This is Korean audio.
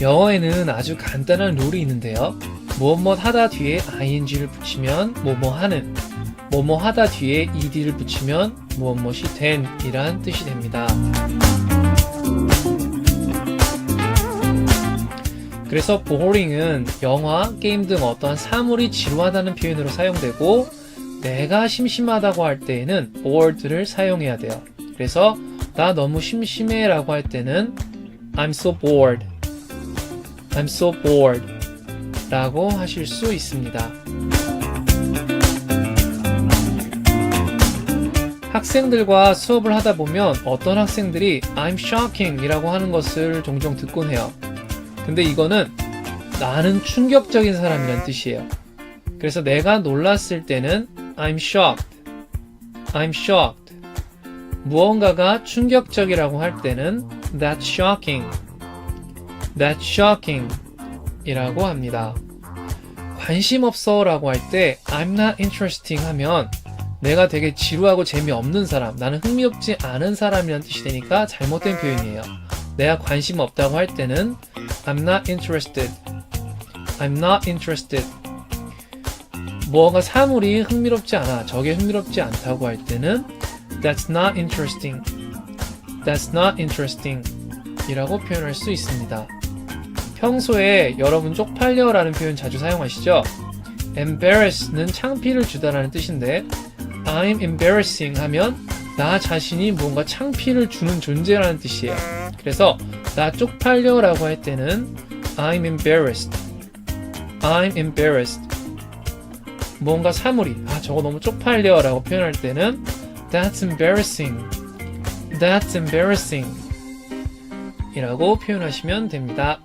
영어에는 아주 간단한 룰이 있는데요. 뭐뭐 하다 뒤에 ing를 붙이면 뭐뭐 하는, 뭐뭐 하다 뒤에 ed를 붙이면 무엇무엇이 된 이란 뜻이 됩니다. 그래서 boring은 영화, 게임 등 어떠한 사물이 지루하다는 표현으로 사용되고 내가 심심하다고 할 때에는 bored를 사용해야 돼요. 그래서 나 너무 심심해 라고 할 때는 I'm so bored. I'm so bored. 라고 하실 수 있습니다. 학생들과 수업을 하다 보면 어떤 학생들이 I'm shocking 이라고 하는 것을 종종 듣곤 해요. 근데 이거는 나는 충격적인 사람이란 뜻이에요. 그래서 내가 놀랐을 때는 I'm shocked. I'm shocked. 무언가가 충격적이라고 할 때는 That's shocking. That's shocking. 이라고 합니다. 관심 없어 라고 할 때 I'm not interesting 하면 내가 되게 지루하고 재미없는 사람, 나는 흥미롭지 않은 사람이란 뜻이 되니까 잘못된 표현이에요. 내가 관심 없다고 할 때는 I'm not interested. I'm not interested. 무언가 사물이 흥미롭지 않아, 저게 흥미롭지 않다고 할 때는 That's not interesting. That's not interesting. 이라고 표현할 수 있습니다. 평소에 여러분 쪽팔려라는 표현 자주 사용하시죠? embarrass는 창피를 주다라는 뜻인데 I'm embarrassing 하면 나 자신이 뭔가 창피를 주는 존재라는 뜻이에요. 그래서 나 쪽팔려라고 할 때는 I'm embarrassed. I'm embarrassed. 뭔가 사물이 아 저거 너무 쪽팔려라고 표현할 때는 That's embarrassing. That's embarrassing. 이라고 표현하시면 됩니다.